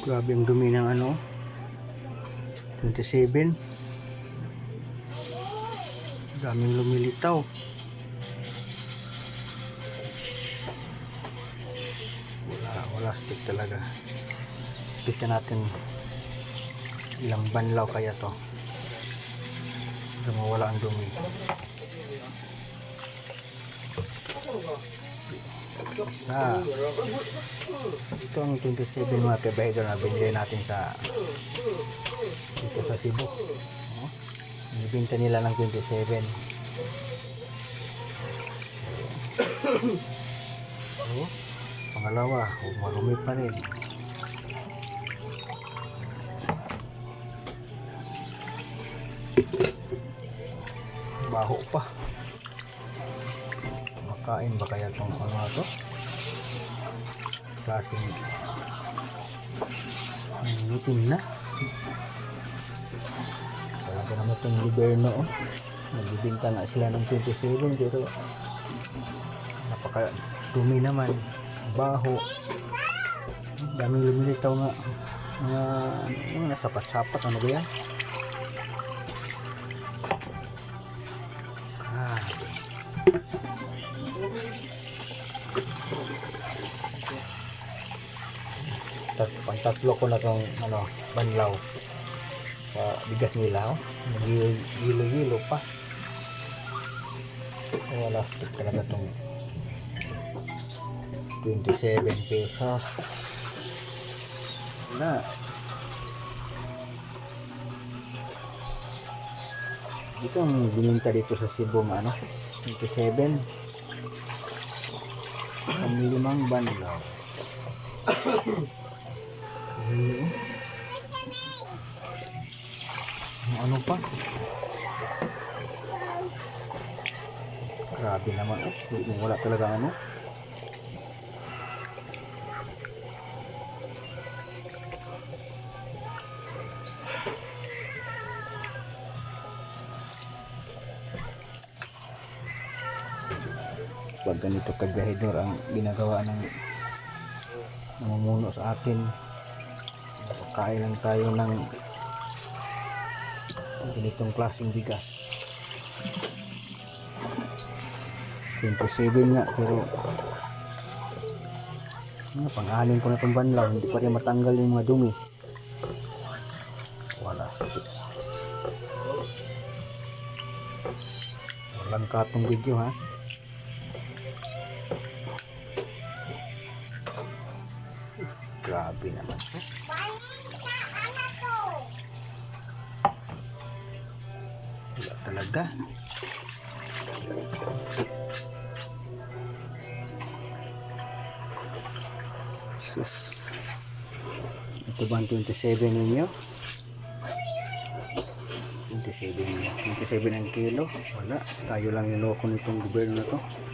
Grabe ang dumi ng ano. 27. Daming lumilitaw. Wala, wala stick talaga. Pisa natin ilang banlaw kaya to. Mawala ang dumi. Isa. Ito ang 27 mga kabahidor na binili natin sa dito sa Cebu. Oh, Binibenta nila ng 27. Oh, pangalawa, oh, marumi pa rin. Baho pa. Makain ba kaya itong ano to? Klaseng Nangitim na. Talaga naman itong gobyerno. Oh. Nagbibinta nga sila ng 27 pero napaka dumi naman. Baho. Daming lumilitaw nga. Mga, mga sapat-sapat. Ano ba yan? Tat pantatlo ko na tong ano banlaw. Sa bigas nila oh. Nagilo-gilo pa. Wala stick talaga tong 27 pesos. Wala. Dito ang bininta dito sa Cebu ano? 27 ang limang banlaw Ayun. Ano pa? Grabe naman. Wala talaga ano. Pag ganito kagbahidor ang ginagawa ng namumuno sa atin kain lang tayo ng ganitong klaseng bigas. 27 nga pero ano, pang-anin ko na itong banlaw hindi pa rin matanggal yung mga dumi. Wala sakit walang katong video ha grabe naman. Wala talaga. Sus ito ba ang 27 ninyo? 27 27 ang kilo. Wala. Tayo lang yung loko nitong gobyerno na to